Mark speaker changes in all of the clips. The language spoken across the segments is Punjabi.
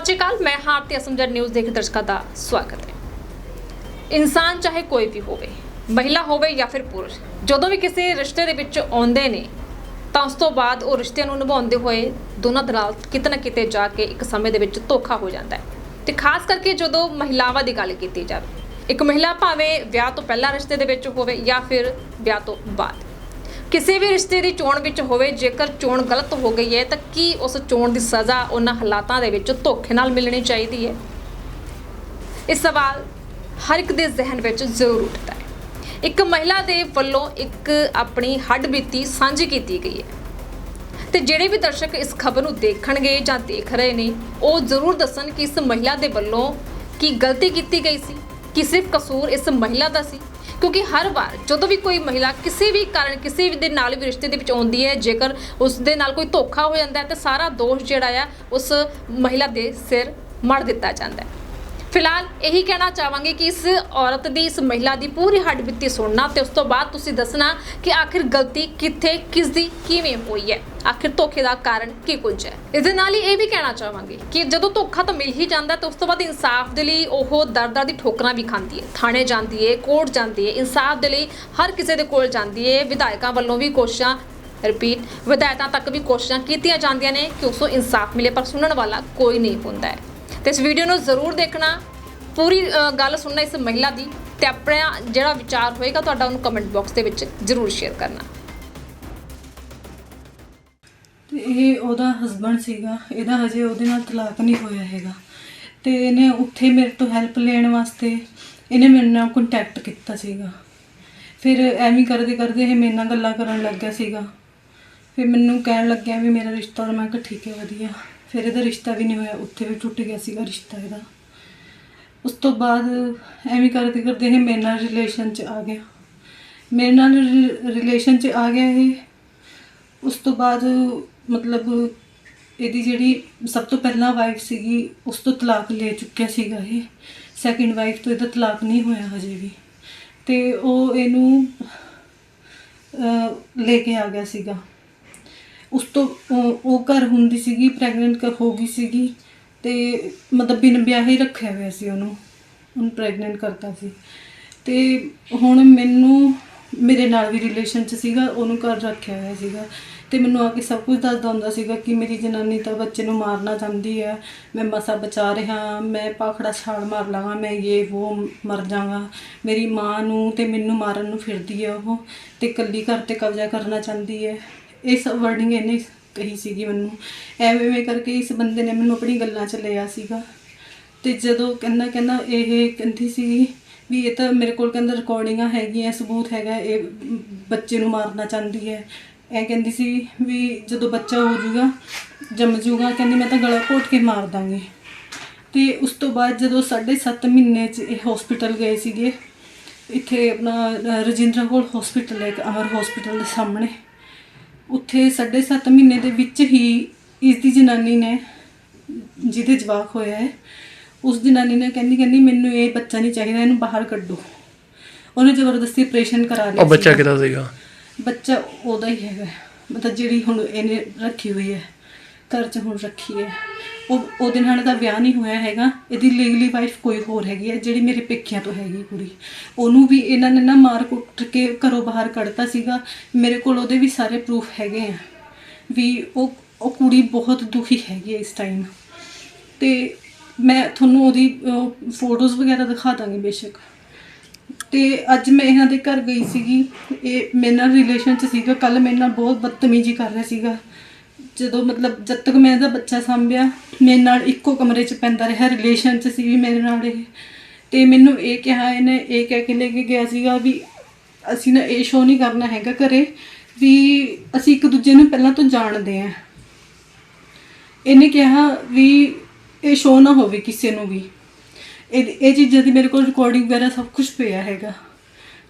Speaker 1: ਸਤਿ ਸ਼੍ਰੀ ਅਕਾਲ, ਮੈਂ ਹਾਂ ਅਸਮਜਰ ਨਿਊਜ਼ ਦੇਖ ਦਰਸ਼ਕਾਂ ਦਾ ਸਵਾਗਤ ਹੈ। ਇਨਸਾਨ ਚਾਹੇ ਕੋਈ ਵੀ ਹੋਵੇ, ਮਹਿਲਾ ਹੋਵੇ ਜਾਂ ਫਿਰ ਪੁਰਸ਼, ਜਦੋਂ ਵੀ ਕਿਸੇ ਰਿਸ਼ਤੇ ਦੇ ਵਿੱਚ ਆਉਂਦੇ ਨੇ, ਤਾਂ ਉਸ ਤੋਂ ਬਾਅਦ ਉਹ ਰਿਸ਼ਤੇ ਨੂੰ ਨਿਭਾਉਂਦੇ ਹੋਏ ਦੋਨਾਂ ਦਲਾਲ ਕਿਤੇ ਨਾ ਕਿਤੇ ਜਾ ਕੇ ਇੱਕ ਸਮੇਂ ਦੇ ਵਿੱਚ ਧੋਖਾ ਹੋ ਜਾਂਦਾ ਹੈ। ਤੇ ਖਾਸ ਕਰਕੇ ਜਦੋਂ ਮਹਿਲਾਵਾਂ ਦੀ ਗੱਲ ਕੀਤੀ ਜਾਵੇ, ਇੱਕ ਮਹਿਲਾ ਭਾਵੇਂ ਵਿਆਹ ਤੋਂ ਪਹਿਲਾਂ ਰਿਸ਼ਤੇ ਦੇ ਵਿੱਚ ਹੋਵੇ ਜਾਂ ਫਿਰ ਵਿਆਹ ਤੋਂ ਬਾਅਦ। ਕਿਸੇ ਵੀ ਰਿਸ਼ਤੇ ਦੀ ਚੋਣ ਵਿੱਚ ਹੋਵੇ, ਜੇਕਰ ਚੋਣ ਗਲਤ ਹੋ ਗਈ ਹੈ, ਤਾਂ ਕੀ ਉਸ ਚੋਣ ਦੀ ਸਜ਼ਾ ਉਹਨਾਂ ਹਾਲਾਤਾਂ ਦੇ ਵਿੱਚ ਧੋਖੇ ਨਾਲ ਮਿਲਣੀ ਚਾਹੀਦੀ ਹੈ? ਇਹ ਸਵਾਲ ਹਰ ਇੱਕ ਦੇ ਜ਼ਿਹਨ ਵਿੱਚ ਜ਼ਰੂਰ ਉੱਠਦਾ ਹੈ। ਇੱਕ ਮਹਿਲਾ ਦੇ ਵੱਲੋਂ ਇੱਕ ਆਪਣੀ ਹੱਡ ਬੀਤੀ ਸਾਂਝੀ ਕੀਤੀ ਗਈ ਹੈ। ਤੇ ਜਿਹੜੇ ਵੀ ਦਰਸ਼ਕ ਇਸ ਖਬਰ ਨੂੰ ਦੇਖਣਗੇ ਜਾਂ ਦੇਖ ਰਹੇ ਨੇ, ਉਹ ਜ਼ਰੂਰ ਦੱਸਣ ਕਿ ਇਸ ਮਹਿਲਾ ਦੇ ਵੱਲੋਂ ਕੀ ਗਲਤੀ ਕੀਤੀ ਗਈ ਸੀ? ਕਿ ਸਿਰਫ ਕਸੂਰ ਇਸ ਮਹਿਲਾ ਦਾ ਸੀ? ਕਿਉਂਕਿ ਹਰ ਵਾਰ ਜਦੋਂ ਵੀ ਕੋਈ ਮਹਿਲਾ ਕਿਸੇ ਵੀ ਕਾਰਨ, ਕਿਸੇ ਵੀ ਦੇ ਨਾਲ ਵੀ ਰਿਸ਼ਤੇ ਦੇ ਵਿੱਚ ਆਉਂਦੀ ਹੈ, ਜੇਕਰ ਉਸ ਦੇ ਨਾਲ ਕੋਈ ਧੋਖਾ ਹੋ ਜਾਂਦਾ ਹੈ, ਤਾਂ ਸਾਰਾ ਦੋਸ਼ ਜਿਹੜਾ ਆ, ਉਸ ਮਹਿਲਾ ਦੇ ਸਿਰ ਮੜ ਦਿੱਤਾ ਜਾਂਦਾ ਹੈ। ਫਿਲਹਾਲ ਇਹੀ ਕਹਿਣਾ ਚਾਹਾਂਗੇ ਕਿ ਇਸ ਔਰਤ ਦੀ, ਇਸ ਮਹਿਲਾ ਦੀ ਪੂਰੀ ਹੱਡ ਬਿੱਤੀ ਸੁਣਨਾ ਤੇ ਉਸ ਤੋਂ ਬਾਅਦ ਤੁਸੀਂ ਦੱਸਣਾ ਕਿ ਆਖਿਰ ਗਲਤੀ ਕਿੱਥੇ ਕਿਸ ਦੀ ਕਿਵੇਂ ਹੋਈ ਹੈ। ਆਖਿਰ ਧੋਖੇ ਦਾ ਕਾਰਨ ਕੀ ਕੁਝ ਹੈ? ਇਸ ਦੇ ਨਾਲ ਹੀ ਇਹ ਵੀ ਕਹਿਣਾ ਚਾਹਾਂਗੇ ਕਿ ਜਦੋਂ ਧੋਖਾ ਤਾਂ ਮਿਲ ਹੀ ਜਾਂਦਾ ਤਾਂ ਉਸ ਤੋਂ ਬਾਅਦ ਇਨਸਾਫ ਦੇ ਲਈ ਉਹ ਦਰ-ਦਰ ਦੀ ਠੋਕਰਾਂ ਵੀ ਖਾਂਦੀ ਹੈ। ਥਾਣੇ ਜਾਂਦੀ ਹੈ, ਕੋਰਟ ਜਾਂਦੀ ਹੈ, ਇਨਸਾਫ ਦੇ ਲਈ ਹਰ ਕਿਸੇ ਦੇ ਕੋਲ ਜਾਂਦੀ ਹੈ। ਵਿਧਾਇਕਾਂ ਵੱਲੋਂ ਵੀ ਕੋਸ਼ਿਸ਼ਾਂ ਰਿਪੀਟ ਵਿਧਾਇਕਾਂ ਤੱਕ ਵੀ ਕੋਸ਼ਿਸ਼ਾਂ ਕੀਤੀਆਂ ਜਾਂਦੀਆਂ ਨੇ ਕਿ ਉਸ ਨੂੰ ਇਨਸਾਫ ਮਿਲੇ, ਪਰ ਸੁਣਨ ਵਾਲਾ ਕੋਈ ਨਹੀਂ ਹੁੰਦਾ ਹੈ। ਤੇ ਇਸ ਵੀਡੀਓ ਨੂੰ ਜ਼ਰੂਰ ਦੇਖਣਾ। ਪੂਰੀ ਗੱਲ ਸੁਣਨਾ ਇਸ ਮਹਿਲਾ ਦੀ ਤੇ ਆਪਣਾ ਜਿਹੜਾ ਵਿਚਾਰ ਹੋਏਗਾ ਤੁਹਾਡਾ ਉਹਨੂੰ ਕਮੈਂਟ ਬਾਕਸ ਦੇ ਵਿੱਚ ਜ਼ਰੂਰ ਸ਼ੇਅਰ ਕਰਨਾ।
Speaker 2: ਤੇ ਇਹ ਉਹਦਾ ਹਸਬੰਡ ਸੀਗਾ, ਇਹਦਾ ਹਜੇ ਉਹਦੇ ਨਾਲ ਤਲਾਕ ਨਹੀਂ ਹੋਇਆ ਹੈਗਾ। ਤੇ ਇਹਨੇ ਉੱਥੇ ਮੇਰੇ ਤੋਂ ਹੈਲਪ ਲੈਣ ਵਾਸਤੇ ਇਹਨੇ ਮੇਰੇ ਨਾਲ ਕੰਟੈਕਟ ਕੀਤਾ ਸੀਗਾ। ਫਿਰ ਐਵੇਂ ਕਰਦੇ ਕਰਦੇ ਇਹ ਮੇਰੇ ਨਾਲ ਗੱਲਾਂ ਕਰਨ ਲੱਗ ਗਿਆ ਸੀਗਾ। ਫਿਰ ਮੈਨੂੰ ਕਹਿਣ ਲੱਗਿਆ ਵੀ ਮੇਰਾ ਰਿਸ਼ਤਾ ਔਰ ਮੈਂ ਕਿਹਾ ਠੀਕ ਹੈ, ਵਧੀਆ। ਫਿਰ ਇਹਦਾ ਰਿਸ਼ਤਾ ਵੀ ਨਹੀਂ ਹੋਇਆ, ਉੱਥੇ ਵੀ ਟੁੱਟ ਗਿਆ ਸੀਗਾ ਰਿਸ਼ਤਾ ਇਹਦਾ। ਉਸ ਤੋਂ ਬਾਅਦ ਐਵੇਂ ਕਰਦੇ ਕਰਦੇ ਇਹ ਮੇਰੇ ਨਾਲ ਰਿਲੇਸ਼ਨ 'ਚ ਆ ਗਿਆ। ਮੇਰੇ ਨਾਲ ਰਿਲੇਸ਼ਨ 'ਚ ਆ ਗਿਆ ਇਹ। ਉਸ ਤੋਂ ਬਾਅਦ ਮਤਲਬ ਇਹਦੀ ਜਿਹੜੀ ਸਭ ਤੋਂ ਪਹਿਲਾਂ ਵਾਈਫ ਸੀਗੀ, ਉਸ ਤੋਂ ਤਲਾਕ ਲੈ ਚੁੱਕਿਆ ਸੀਗਾ ਇਹ। ਸੈਕਿੰਡ ਵਾਈਫ ਤੋਂ ਇਹਦਾ ਤਲਾਕ ਨਹੀਂ ਹੋਇਆ ਹਜੇ ਵੀ। ਤੇ ਉਹ ਇਹਨੂੰ ਲੈ ਕੇ ਆ ਗਿਆ ਸੀਗਾ। ਉਸ ਤੋਂ ਉਹ ਘਰ ਹੁੰਦੀ ਸੀਗੀ ਪ੍ਰੈਗਨੈਂਟ ਹੋ ਗਈ ਸੀਗੀ। ਤੇ ਮਤਲਬ ਬਿਨ ਵਿਆਹ ਹੀ ਰੱਖਿਆ ਹੋਇਆ ਸੀ ਉਹਨੂੰ। ਉਹਨੂੰ ਪ੍ਰੈਗਨੈਂਟ ਕਰਤਾ ਸੀ। ਤੇ ਹੁਣ ਮੈਨੂੰ ਮੇਰੇ ਨਾਲ ਵੀ ਰਿਲੇਸ਼ਨ ਚ ਸੀਗਾ, ਉਹਨੂੰ ਘਰ ਰੱਖਿਆ ਹੋਇਆ ਸੀਗਾ। ਤੇ ਮੈਨੂੰ ਆ ਕੇ ਸਭ ਕੁਝ ਦੱਸਦਾ ਹੁੰਦਾ ਸੀਗਾ ਕਿ ਮੇਰੀ ਜਨਾਨੀ ਤਾਂ ਬੱਚੇ ਨੂੰ ਮਾਰਨਾ ਚਾਹੁੰਦੀ ਹੈ ਮੈਂ ਮਸਾ ਬਚਾ ਰਿਹਾ, ਮੈਂ ਪਾਖੜਾ ਛਾਲ ਮਾਰ ਲਾਂਗਾ ਮੈਂ ਇਹ ਉਹ ਮਰ ਜਾਵਾਂਗਾ ਮੇਰੀ ਮਾਂ ਨੂੰ ਤੇ ਮੈਨੂੰ ਮਾਰਨ ਨੂੰ ਫਿਰਦੀ ਹੈ ਉਹ, ਤੇ ਇਕੱਲੀ ਘਰ ਤੇ ਕਬਜ਼ਾ ਕਰਨਾ ਚਾਹੁੰਦੀ ਹੈ ਇਹ ਸਭ ਵਰਡਿੰਗ ਇਹਨੇ ਕਹੀ ਸੀਗੀ ਮੈਨੂੰ। ਐਵੇਂ ਐਵੇਂ ਕਰਕੇ ਇਸ ਬੰਦੇ ਨੇ ਮੈਨੂੰ ਆਪਣੀ ਗੱਲਾਂ 'ਚ ਲਿਆ ਸੀਗਾ। ਤੇ ਜਦੋਂ ਕਹਿੰਦਾ ਕਹਿੰਦਾ ਇਹ ਕਹਿੰਦੀ ਸੀ ਵੀ ਇਹ ਤਾਂ ਮੇਰੇ ਕੋਲ ਕਹਿੰਦਾ ਰਿਕਾਰਡਿੰਗਾਂ ਹੈਗੀਆਂ ਸਬੂਤ ਹੈਗਾ, ਇਹ ਬੱਚੇ ਨੂੰ ਮਾਰਨਾ ਚਾਹੁੰਦੀ ਹੈ। ਐ ਕਹਿੰਦੀ ਸੀ ਵੀ ਜਦੋਂ ਬੱਚਾ ਹੋ ਜਾਊਗਾ, ਜੰਮ ਜਾਊਗਾ, ਕਹਿੰਦੀ ਮੈਂ ਤਾਂ ਗਲਾ ਘੋਟ ਕੇ ਮਾਰ ਦਾਂਗੀ। ਤੇ ਉਸ ਤੋਂ ਬਾਅਦ ਜਦੋਂ 7.5 ਮਹੀਨੇ ਚ ਇਹ ਹਸਪੀਟਲ ਗਏ ਸੀਗੇ, ਇੱਥੇ ਆਪਣਾ ਰਜਿੰਦਰਾ ਕੋਲ ਹਸਪੀਟਲ ਹੈ, ਇੱਕ ਅਮਰ ਹਸਪੀਟਲ ਦੇ ਸਾਹਮਣੇ। ਉੱਥੇ 7.5 ਮਹੀਨੇ ਦੇ ਵਿੱਚ ਹੀ ਇਸ ਦੀ ਜਨਾਨੀ ਨੇ, ਜਿਹਦੇ ਜਵਾਕ ਹੋਇਆ ਹੈ ਉਸ ਜਨਾਨੀ ਨੇ ਕਹਿੰਦੀ ਕਹਿੰਦੀ ਮੈਨੂੰ ਇਹ ਬੱਚਾ ਨਹੀਂ ਚਾਹੀਦਾ ਇਹਨੂੰ ਬਾਹਰ ਕੱਢੋ। ਉਹਨੇ ਜ਼ਬਰਦਸਤੀ ਆਪਰੇਸ਼ਨ ਕਰਾ ਲਿਆ
Speaker 3: ਉਹ ਬੱਚਾ
Speaker 2: ਸੀਗਾ।
Speaker 3: ਕਿਹਦਾ ਸੀਗਾ?
Speaker 2: ਬੱਚਾ ਉਹਦਾ ਹੀ ਹੈਗਾ। ਮਤਲਬ ਜਿਹੜੀ ਹੁਣ ਇਹਨੇ ਰੱਖੀ ਹੋਈ ਹੈ ਘਰ 'ਚ ਹੁਣ ਰੱਖੀ ਹੈ। ਉਹ ਉਹਦੇ ਨਾਲ ਦਾ ਵਿਆਹ ਨਹੀਂ ਹੋਇਆ ਹੈਗਾ। ਇਹਦੀ ਲੀਗਲੀ ਵਾਈਫ ਕੋਈ ਹੋਰ ਹੈਗੀ ਹੈ ਜਿਹੜੀ ਮੇਰੇ ਪੇਕਿਆਂ ਤੋਂ ਹੈਗੀ ਕੁੜੀ। ਉਹਨੂੰ ਵੀ ਇਹਨਾਂ ਨੇ ਨਾ ਮਾਰ ਕੁੱਟ ਕੇ ਘਰੋਂ ਬਾਹਰ ਕੱਢਤਾ ਸੀਗਾ। ਮੇਰੇ ਕੋਲ ਉਹਦੇ ਵੀ ਸਾਰੇ ਪ੍ਰੂਫ ਹੈਗੇ ਆ। ਵੀ ਉਹ ਉਹ ਕੁੜੀ ਬਹੁਤ ਦੁਖੀ ਹੈਗੀ ਹੈ ਇਸ ਟਾਈਮ ਤੇ ਮੈਂ ਤੁਹਾਨੂੰ ਉਹਦੀ ਫੋਟੋਜ਼ ਵਗੈਰਾ ਦਿਖਾ ਦਾਂਗੀ ਬੇਸ਼ੱਕ। ਤੇ ਅੱਜ ਮੈਂ ਇਹਨਾਂ ਦੇ ਘਰ ਗਈ ਸੀਗੀ। ਇਹ ਮੇਰੇ ਨਾਲ ਰਿਲੇਸ਼ਨ ਚ ਸੀਗਾ। ਕੱਲ ਮੇਰੇ ਨਾਲ ਬਹੁਤ ਬਦਤਮੀਜ਼ੀ ਕਰ ਰਿਹਾ ਸੀਗਾ। ਜਦੋਂ ਮਤਲਬ ਜਦ ਤੱਕ ਮੈਂ ਇਹਦਾ ਬੱਚਾ ਸੰਭਿਆ, ਮੇਰੇ ਨਾਲ ਇੱਕੋ ਕਮਰੇ 'ਚ ਪੈਂਦਾ ਰਿਹਾ। ਰਿਲੇਸ਼ਨ 'ਚ ਸੀ ਵੀ ਮੇਰੇ ਨਾਲ ਇਹ। ਤੇ ਮੈਨੂੰ ਇਹ ਕਿਹਾ, ਇਹਨੇ ਇਹ ਕਹਿ ਕੇ ਲੈ ਕੇ ਗਿਆ ਸੀਗਾ ਵੀ ਅਸੀਂ ਨਾ ਇਹ ਸ਼ੋਅ ਨਹੀਂ ਕਰਨਾ ਹੈਗਾ ਘਰੇ, ਵੀ ਅਸੀਂ ਇੱਕ ਦੂਜੇ ਨੂੰ ਪਹਿਲਾਂ ਤੋਂ ਜਾਣਦੇ ਆਂ ਇਹਨੇ ਕਿਹਾ ਵੀ ਇਹ ਸ਼ੋਅ ਨਾ ਹੋਵੇ ਕਿਸੇ ਨੂੰ ਵੀ। ਇਹ ਇਹ ਚੀਜ਼ਾਂ ਦੀ ਮੇਰੇ ਕੋਲ ਰਿਕਾਰਡਿੰਗ ਵਗੈਰਾ ਸਭ ਕੁਝ ਪਿਆ ਹੈਗਾ।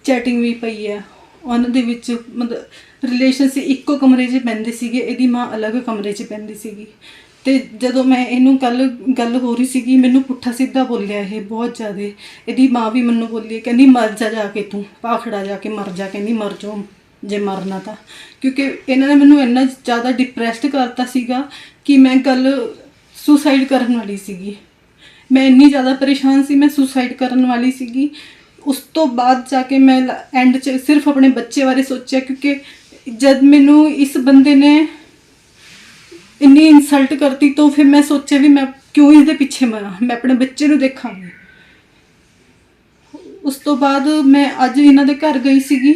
Speaker 2: ਚੈਟਿੰਗ ਵੀ ਪਈ ਹੈ ਉਹਨਾਂ ਦੇ ਵਿੱਚ ਮਤਲਬ ਰਿਲੇਸ਼ਨ ਸੀ, ਇੱਕੋ ਕਮਰੇ 'ਚ ਪੈਂਦੇ ਸੀਗੇ, ਇਹਦੀ ਮਾਂ ਅਲੱਗ ਕਮਰੇ 'ਚ ਪੈਂਦੀ ਸੀਗੀ। ਤੇ ਜਦੋਂ ਮੈਂ ਇਹਨੂੰ ਕੱਲ ਗੱਲ ਹੋ ਰਹੀ ਸੀਗੀ, ਮੈਨੂੰ ਪੁੱਠਾ ਸਿੱਧਾ ਬੋਲਿਆ ਇਹ ਬਹੁਤ ਜ਼ਿਆਦਾ। ਇਹਦੀ ਮਾਂ ਵੀ ਮੈਨੂੰ ਬੋਲੀ, ਕਹਿੰਦੀ, ਮਰ ਜਾ ਜਾ ਕੇ ਤੂੰ ਪਾਖੜਾ ਜਾ ਕੇ ਮਰ ਜਾ, ਕਹਿੰਦੀ, ਮਰ ਜਾਓ, ਜੇ ਮਰਨਾ ਤਾਂ। ਕਿਉਂਕਿ ਇਹਨਾਂ ਨੇ ਮੈਨੂੰ ਇੰਨਾ ਜ਼ਿਆਦਾ ਡਿਪਰੈਸਡ ਕਰਤਾ ਸੀਗਾ ਕਿ ਮੈਂ ਕੱਲ ਸੁਸਾਈਡ ਕਰਨ ਵਾਲੀ ਸੀਗੀ। ਮੈਂ ਇੰਨੀ ਜ਼ਿਆਦਾ ਪਰੇਸ਼ਾਨ ਸੀ, ਮੈਂ ਸੁਸਾਈਡ ਕਰਨ ਵਾਲੀ ਸੀਗੀ। ਉਸ ਤੋਂ ਬਾਅਦ ਜਾ ਕੇ ਮੈਂ ਐਂਡ 'ਚ ਸਿਰਫ ਆਪਣੇ ਬੱਚੇ ਬਾਰੇ ਸੋਚਿਆ, ਕਿਉਂਕਿ ਜਦ ਮੈਨੂੰ ਇਸ ਬੰਦੇ ਨੇ ਇੰਨੀ ਇਨਸਲਟ ਕਰਤੀ, ਤਾਂ ਫਿਰ ਮੈਂ ਸੋਚਿਆ ਵੀ ਮੈਂ ਕਿਉਂ ਇਸ ਦੇ ਪਿੱਛੇ ਮਰਾਂ? ਮੈਂ ਆਪਣੇ ਬੱਚੇ ਨੂੰ ਦੇਖਾਂਗੀ। ਉਸ ਤੋਂ ਬਾਅਦ ਮੈਂ ਅੱਜ ਇਹਨਾਂ ਦੇ ਘਰ ਗਈ ਸੀਗੀ।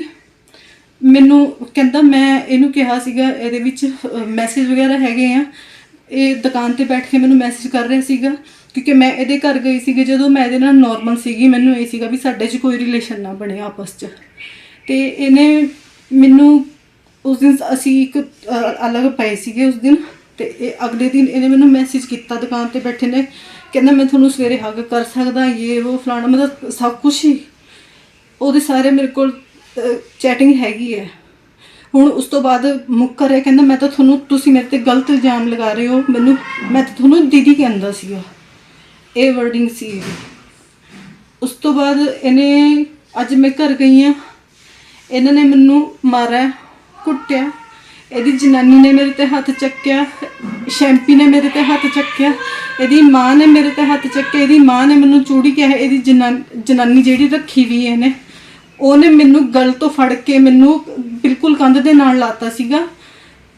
Speaker 2: ਮੈਨੂੰ ਕਹਿੰਦਾ, ਮੈਂ ਇਹਨੂੰ ਕਿਹਾ ਸੀਗਾ, ਇਹਦੇ ਵਿੱਚ ਮੈਸੇਜ ਵਗੈਰਾ ਹੈਗੇ ਆ। ਇਹ ਦੁਕਾਨ ਤੇ ਬੈਠ ਕੇ ਮੈਨੂੰ ਮੈਸੇਜ ਕਰ ਰਿਹਾ ਸੀਗਾ ਕਿਉਂਕਿ ਮੈਂ ਇਹਦੇ ਘਰ ਗਈ ਸੀਗੀ ਜਦੋਂ ਮੈਂ ਇਹਦੇ ਨਾਲ ਨਾਰਮਲ ਸੀਗੀ ਮੈਨੂੰ ਇਹ ਸੀਗਾ ਵੀ ਸਾਡੇ 'ਚ ਕੋਈ ਰਿਲੇਸ਼ਨ ਨਾ ਬਣੇ ਆਪਸ 'ਚ। ਤੇ ਇਹਨੇ ਮੈਨੂੰ ਉਸ ਦਿਨ ਅਸੀਂ ਇੱਕ ਅ, ਅਲੱਗ ਪਏ ਸੀਗੇ ਉਸ ਦਿਨ ਤੇ ਇਹ ਅਗਲੇ ਦਿਨ ਇਹਨੇ ਮੈਨੂੰ ਮੈਸੇਜ ਕੀਤਾ ਦੁਕਾਨ ਤੇ ਬੈਠੇ ਨੇ ਕਹਿੰਦਾ ਮੈਂ ਤੁਹਾਨੂੰ ਸਵੇਰੇ ਹੱਗ ਕਰ ਸਕਦਾ ਇਹ ਉਹ ਫਲਾਣਾ ਮਤਲਬ ਸਭ ਕੁਝ ਹੀ। ਉਹਦੇ ਸਾਰੇ ਮੇਰੇ ਕੋਲ ਚੈਟਿੰਗ ਹੈਗੀ ਹੈ। ਹੁਣ ਉਸ ਤੋਂ ਬਾਅਦ ਮੁੱਕਰ ਹੈ ਕਹਿੰਦਾ ਮੈਂ ਤਾਂ ਤੁਹਾਨੂੰ, ਤੁਸੀਂ ਮੇਰੇ ਤੇ ਗਲਤ ਇਲਜ਼ਾਮ ਲਗਾ ਰਹੇ ਹੋ, ਮੈਨੂੰ, ਮੈਂ ਤਾਂ ਤੁਹਾਨੂੰ ਦੀਦੀ ਕਹਿੰਦਾ ਸੀਗਾ। ਇਹ ਵਰਡਿੰਗ ਸੀ ਇਹਦੀ ਉਸ ਤੋਂ ਬਾਅਦ ਇਹਨੇ, ਅੱਜ ਮੈਂ ਘਰ ਗਈ ਆ ਇਹਨਾਂ ਨੇ ਮੈਨੂੰ ਮਾਰਿਆ, ਕੁੱਟਿਆ। ਇਹਦੀ ਜਨਾਨੀ ਨੇ ਮੇਰੇ ਤੇ ਹੱਥ ਚੱਕਿਆ, ਸ਼ੈਂਪੀ ਨੇ ਮੇਰੇ ਤੇ ਹੱਥ ਚੱਕਿਆ, ਇਹਦੀ ਮਾਂ ਨੇ ਮੇਰੇ ਤੇ ਹੱਥ ਚੱਕਿਆ, ਇਹਦੀ ਮਾਂ ਨੇ ਮੈਨੂੰ ਚੂੜੀ ਕਿਹਾ, ਇਹਦੀ ਜਨਾਨ- ਜਨਾਨੀ ਜਿਹੜੀ ਰੱਖੀ ਵੀ ਇਹਨੇ, ਉਹਨੇ ਮੈਨੂੰ ਗਲ ਤੋਂ ਫੜ ਕੇ ਮੈਨੂੰ ਬਿਲਕੁਲ ਕੰਧ ਦੇ ਨਾਲ ਲਾਤਾ ਸੀਗਾ।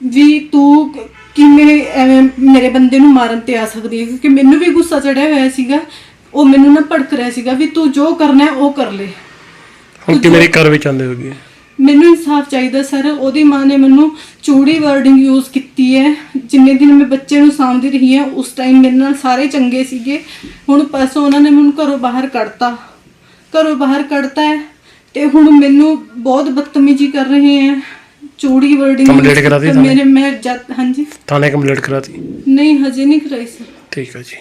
Speaker 2: ਵੀ ਤੂੰ ਕਿਵੇਂ ਐਵੇਂ ਮੇਰੇ ਬੰਦੇ ਨੂੰ ਮਾਰਨ ਤੇ ਆ ਸਕਦੀ ਹੈ? ਕਿਉਂਕਿ ਮੈਨੂੰ ਵੀ ਗੁੱਸਾ ਚੜਿਆ ਹੋਇਆ ਸੀਗਾ। ਉਹ ਮੈਨੂੰ ਨਾ ਭੜਕ ਰਿਹਾ ਸੀਗਾ ਵੀ ਤੂੰ ਜੋ ਕਰਨਾ ਹੈ ਉਹ ਕਰ ਲੈ।
Speaker 3: ਹੁਣ ਕਿ ਮੇਰੇ ਘਰ ਵਿੱਚ ਆਉਂਦੇ ਹੋਗੇ?
Speaker 2: ਮੈਨੂੰ ਇਨਸਾਫ ਚਾਹੀਦਾ ਸਰ। ਉਹਦੀ ਮਾਂ ਨੇ ਮੈਨੂੰ ਚੂੜੀ ਵਰਡਿੰਗ ਯੂਜ਼ ਕੀਤੀ ਹੈ। ਜਿੰਨੇ ਦਿਨ ਮੈਂ ਬੱਚੇ ਨੂੰ ਸਾਂਭਦੀ ਰਹੀ ਹਾਂ ਉਸ ਟਾਈਮ ਮੇਰੇ ਨਾਲ ਸਾਰੇ ਚੰਗੇ ਸੀਗੇ। ਹੁਣ ਪਰਸੋਂ ਉਹਨਾਂ ਨੇ ਮੈਨੂੰ ਘਰੋਂ ਬਾਹਰ ਕੱਢਤਾ। ਘਰੋਂ ਬਾਹਰ ਕੱਢਤਾ ਹੈ। ਤੇ ਹੁਣ ਮੈਨੂੰ ਬਹੁਤ ਬਦਤਮੀਜ਼ੀ ਕਰ ਰਹੇ ਹੈ ਚੂੜੀ ਵਰਡਿੰਗ
Speaker 3: Complaint ਕਰਾ ਦਿੱਤੀ
Speaker 2: ਮੇਰੇ ਮੈਂ ਜਦ ਹਾਂਜੀ।
Speaker 3: ਥਾਣੇ ਕੰਪਲੀਟ ਕਰਾਤੀ?
Speaker 2: ਨਹੀਂ ਹਜੇ ਨਹੀਂ ਕਰਾਈ ਸਰ
Speaker 3: ਠੀਕ ਹੈ ਜੀ।